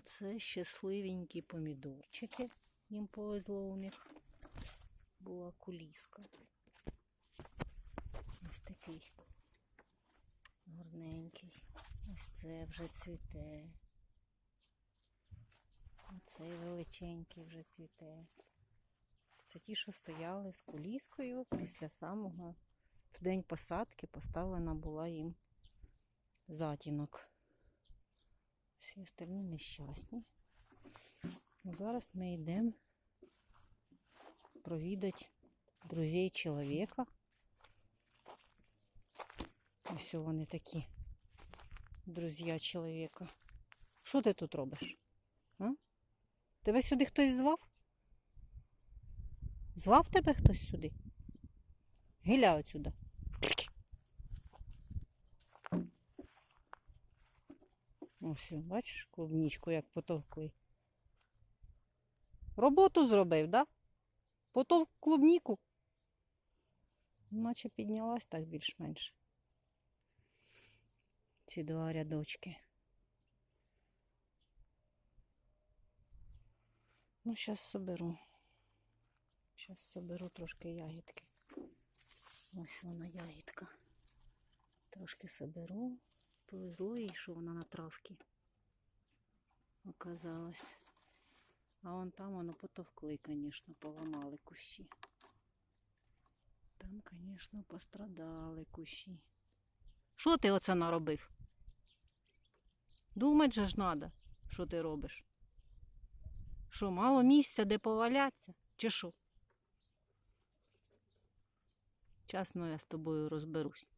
Це щасливенькі помідорчики. Їм повезло у них. Була куліска. Ось такий гарненький. Ось це вже цвіте. Оцей величенький вже цвіте. Це ті, що стояли з куліскою після самого в день посадки поставлена була їм затінок. Всі остальні нещасні. Зараз ми йдемо провідати друзей чоловіка. Все вони такі друзі чоловіка. Що ти тут робиш? А? Тебе сюди хтось звав? Звав тебе хтось сюди? Гиля отсюда. Ось, бачиш, клубнічку як потовкли. Роботу зробив, да? Потовк клубніку. Наче піднялась так більш-менш. Ці два рядочки. Ну, зараз соберу. Зараз соберу трошки ягідки. Ось вона ягідка. Трошки соберу. Повезло їй, що вона на травці оказалась. А вон там воно потовкли, звісно, поламали кущі. Там, звісно, пострадали кущі. Що ти оце наробив? Думать же ж треба, що ти робиш. Що, мало місця, де повалятися? Чи що? Часно я з тобою розберусь.